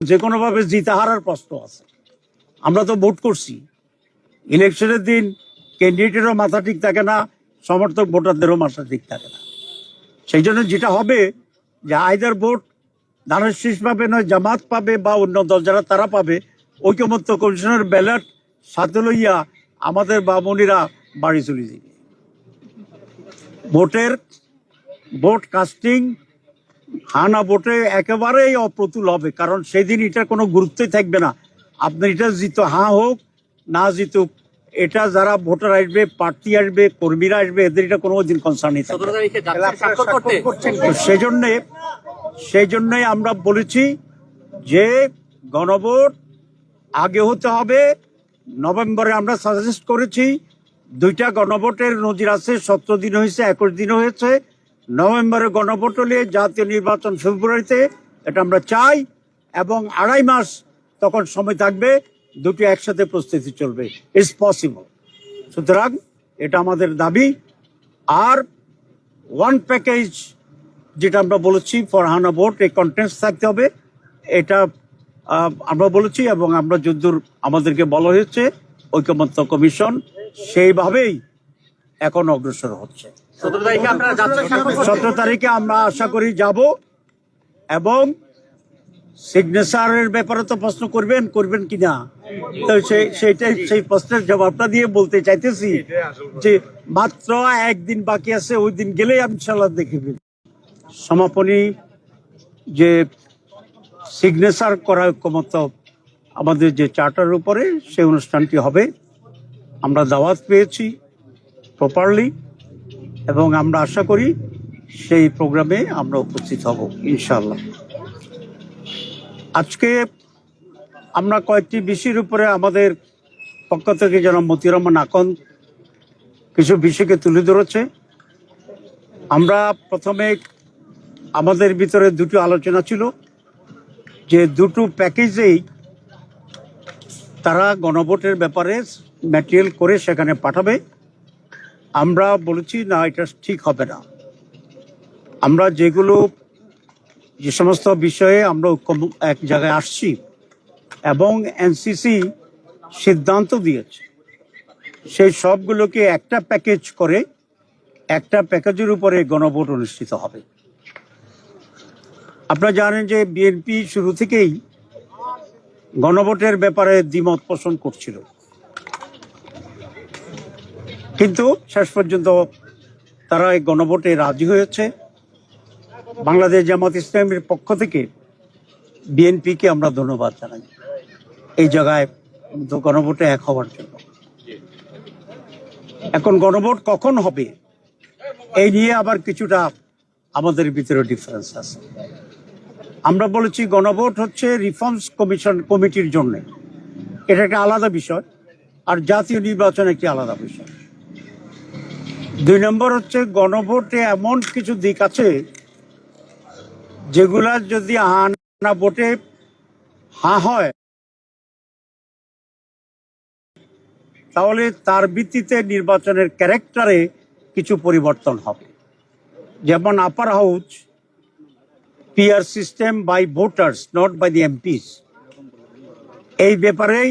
যে কোনোভাবে জিতে হারার প্রশ্ন আছে। আমরা তো ভোট করছি। ইলেকশনের দিন ক্যান্ডিডেটেরও মাথা ঠিক থাকে না, সমর্থক ভোটারদেরও মাথা ঠিক থাকে না। সেই জন্য যেটা হবে যে আইদার ভোট ধানের শীষ পাবে নয়, জামাত পাবে বা অন্য দল যারা তারা পাবে, ঐক্যমত্য কমিশনের ব্যালট সাথে লইয়া আমাদের বামুনিরা বাড়ি চলে যাবে। ভোটের, ভোট কাস্টিং হানা ভোটে একেবারেই অপ্রতুল হবে কারণ সেদিন এটার কোনো গুরুত্বই থাকবে না। আপনার এটা জিত হ্যাঁ হোক না জিতুক এটা যারা ভোটার আসবে প্রার্থী আসবে কর্মীরা আসবে এদের এটা কোনো দিন কনসার্নই থাকবে সেই জন্যে সেই জন্যই আমরা বলেছি যে গণভোট আগে হতে হবে। নভেম্বরে আমরা সাজেস্ট করেছি দুইটা গণভোটের নজির আছে সতেরো দিন হয়েছে একুশ দিন হয়েছে। নভেম্বরে গণভোট হলে জাতীয় নির্বাচন ফেব্রুয়ারিতে, এটা আমরা চাই, এবং আড়াই মাস তখন সময় থাকবে, দুটি একসাথে প্রস্তুতি চলবে। ইটস পসিবল সুতরাং এটা আমাদের দাবি। আর ওয়ান প্যাকেজ যেটা আমরা বলেছি ফর হানা ভোট, এই কন্টেন্টস থাকতে হবে। এটা আমরা বলেছি এবং আমরা যদ্দূর আমাদেরকে বলা হয়েছে, ঐকমত্য কমিশন, সেইভাবেই এখন অগ্রসর হচ্ছে। সতেরো তারিখে আপনারা যাচ্ছেন স্বাক্ষর সতেরো তারিখে আমরা আশা করি যাব এবং সিগনেচারের ব্যাপারে তো প্রশ্ন করবেন করবেন কিনা তো সেই সেইটাই সেই প্রশ্নের জবাবটা দিয়ে বলতে চাইতেছি যে মাত্র একদিন বাকি আছে ওই দিন গেলেই আমি ইনশাল্লাহ দেখবে সমাপনী যে সিগনেচার করার ঐক্যমত আমাদের যে চার্টার উপরে সেই অনুষ্ঠানটি হবে। আমরা দাওয়াত পেয়েছি। প্রপারলি এবং আমরা আশা করি সেই প্রোগ্রামে আমরা উপস্থিত হব ইনশাল্লাহ আজকে আমরা কয়েকটি বিষয়ের উপরে আমাদের পক্ষ থেকে যেন মতিউর রহমান আকন কিছু বিষয়কে তুলে ধরেছে। আমরা প্রথমে আমাদের ভিতরে দুটো আলোচনা ছিল, যে দুটো প্যাকেজেই তারা গণভোটের ব্যাপারে ম্যাটেরিয়াল করে সেখানে পাঠাবে। আমরা বলেছি, না, এটা ঠিক হবে না। আমরা যেগুলো, যে সমস্ত বিষয়ে আমরা এক জায়গায় আসছি এবং এনসিসি সিদ্ধান্ত দিয়েছে, সেই সবগুলোকে একটা প্যাকেজ করে, একটা প্যাকেজের উপরে গণভোট অনুষ্ঠিত হবে। আপনারা জানেন যে বিএনপি শুরু থেকেই গণভোটের ব্যাপারে দ্বিমত পোষণ করছিল। কিন্তু শেষ পর্যন্ত তারা এই গণভোটে রাজি হয়েছে। বাংলাদেশ জামাত ইসলামের পক্ষ থেকে বিএনপিকে আমরা ধন্যবাদ জানাই। এই জায়গায় গণভোটে এক হওয়ার জন্য। এখন গণভোট কখন হবে, এই নিয়ে আবার কিছুটা আমাদের ভিতরে ডিফারেন্স আছে। আমরা বলেছি গণভোট হচ্ছে রিফর্মস কমিশন কমিটির জন্য। এটা একটা আলাদা বিষয়, আর জাতীয় নির্বাচন একটি আলাদা বিষয়। দুই নম্বর হচ্ছে গণভোটে এমন কিছু দিক আছে যেগুলা যদি হা না ভোটে হা হয়, তাহলে তার ভিত্তিতে নির্বাচনের ক্যারেক্টারে কিছু পরিবর্তন হবে। যেমন upper house PR system by voters not by the MPs এই ব্যাপারেই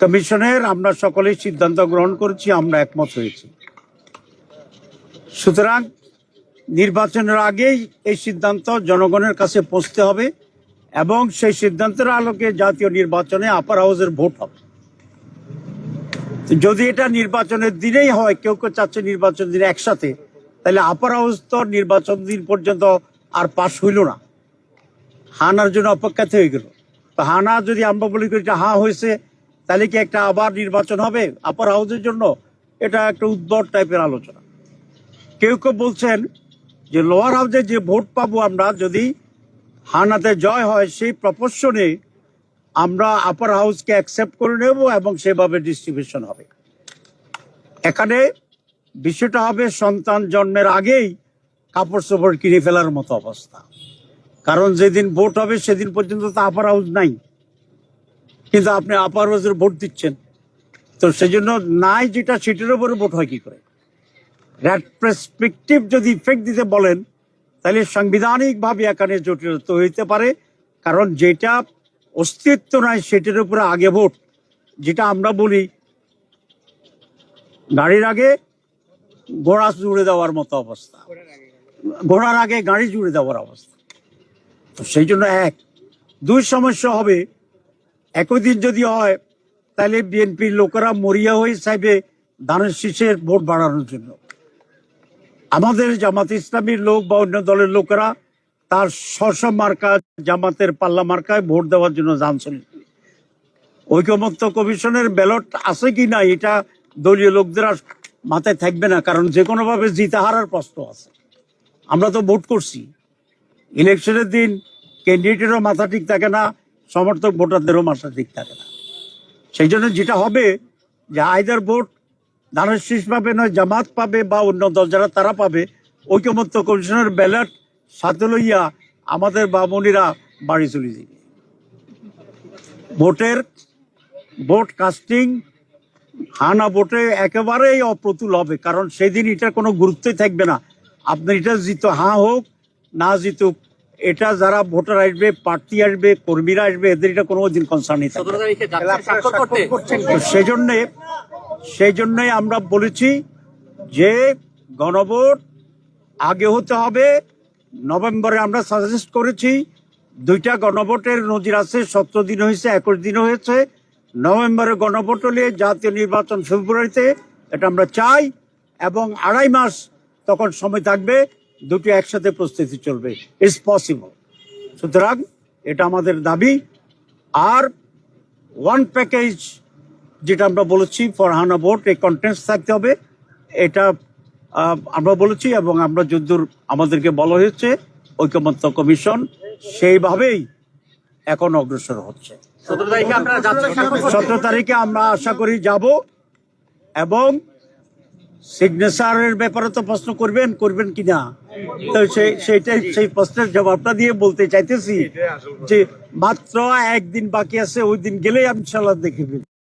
কমিশনের, আমরা সকলেই সিদ্ধান্ত গ্রহণ করেছি, আমরা একমত হয়েছি। সুতরাং নির্বাচনের আগেই এই সিদ্ধান্ত জনগণের কাছে পৌঁছতে হবে এবং সেই সিদ্ধান্তের আলোকে জাতীয় নির্বাচনে আপার হাউসের ভোট হবে। যদি এটা নির্বাচনের দিনেই হয়, কেউ কেউ চাচ্ছে নির্বাচন দিনে একসাথে, তাহলে আপার হাউস তো নির্বাচন দিন পর্যন্ত আর পাশ হইল না। হানার জন্য অপেক্ষাতে হয়ে গেল। তো হানা যদি আমরা বলি যে হা হয়েছে তাহলে কি একটা আবার নির্বাচন হবে আপার হাউসের জন্য? এটা একটা উদ্ভট টাইপের আলোচনা। কেউ কেউ বলছেন যে লোয়ার হাউসে যে ভোট পাবো আমরা, যদি হানাতে জয় হয়, সেই প্রপোর্শনে আমরা আপার হাউসকে অ্যাকসেপ্ট করে নেব এবং সেভাবে ডিস্ট্রিবিউশন হবে। এখানে বিষয়টা হবে সন্তান জন্মের আগেই কাপড় চোপড় কিনে ফেলার মতো অবস্থা। কারণ যেদিন ভোট হবে, সেদিন পর্যন্ত তো আপার হাউস নাই। কিন্তু আপনি আপার হাউসের ভোট দিচ্ছেন। তো সেই জন্য নাই যেটা, সেটার উপরে ভোট হয় কি করে? দ্যাট প্রেসপেক্টিভ যদি ইফেক্ট দিতে বলেন, তাহলে সাংবিধানিকভাবে এখানে জটিলতা হইতে পারে, কারণ যেটা অস্তিত্ব নয় সেটার উপরে আগে ভোট। যেটা আমরা বলি, গাড়ির আগে ঘোড়া জুড়ে দেওয়ার মতো অবস্থা। ঘোড়ার আগে গাড়ি জুড়ে দেওয়ার অবস্থা। তো সেই জন্য এক। দুই সমস্যা হবে একই দিন যদি হয়, তাহলে বিএনপির লোকেরা মরিয়া হয়ে চাইবে ধানের শীষের ভোট বাড়ানোর জন্য। আমাদের জামাত ইসলামীর লোক বা অন্য দলের লোকেরা তার স্ব মার্কা জামাতের পাল্লা মার্কায় ভোট দেওয়ার জন্য জানছেন ঐকমত্য কমিশনের ব্যালট আছে কি না, এটা দলীয় লোকদের আর মাথায় থাকবে না, কারণ যে কোনোভাবে জিতে হারার প্রশ্ন আছে। আমরা তো ভোট করছি। ইলেকশনের দিন ক্যান্ডিডেটেরও মাথা ঠিক থাকে না সমর্থক ভোটারদেরও মাথা ঠিক থাকে না। সেই জন্য যেটা হবে যে আইদার ভোট ধানের শীষ পাবে নয়, জামাত পাবে বা অন্য দল যারা তারা পাবে ঐকমত্য কমিশনের ব্যালট সাথে লইয়া আমাদের বামনিরা বাড়ি চলে যাবে। ভোটের ভোট কাস্টিং হানা ভোটে একেবারেই অপ্রতুল হবে, কারণ সেদিন এটার কোনো গুরুত্বই থাকবে না। আপনি এটা জিত, হাঁ হোক, না জিতুক এটা যারা ভোটার আসবে প্রার্থী আসবে কর্মীরা আসবে এদের এটা কোনো দিন কনসার্নই সেই জন্যে সেই জন্যই আমরা বলেছি যে গণভোট আগে হতে হবে। নভেম্বরে আমরা সাজেস্ট করেছি দুইটা গণভোটের নজির আছে সতেরো দিন হয়েছে একুশ দিন হয়েছে। নভেম্বরে গণভোট হলে জাতীয় নির্বাচন ফেব্রুয়ারিতে এটা আমরা চাই। এবং আড়াই মাস তখন সময় থাকবে দুটো একসাথে প্রস্তুতি চলবে। ইটস পসিবল সুতরাং এটা আমাদের দাবি। আর ওয়ান প্যাকেজ যেটা আমরা বলেছি ফরহানা ভোট এই কন্টেন্টস থাকতে হবে। এটা আমরা বলেছি এবং আমরা যদ্দূর আমাদেরকে বলা হয়েছে ঐকমত্য কমিশন সেইভাবেই এখন অগ্রসর হচ্ছে। সতেরো তারিখে আমরা আশা করি যাব এবং সিগনেচারের ব্যাপারে তো প্রশ্ন করবেন করবেন কিনা? তো সেই সেইটাই সেই প্রশ্নের জবাবটা দিয়ে বলতে চাইতেছি যে মাত্র একদিন বাকি আছে, ওই দিন গেলেই আমি ইনশাল্লাহ দেখে।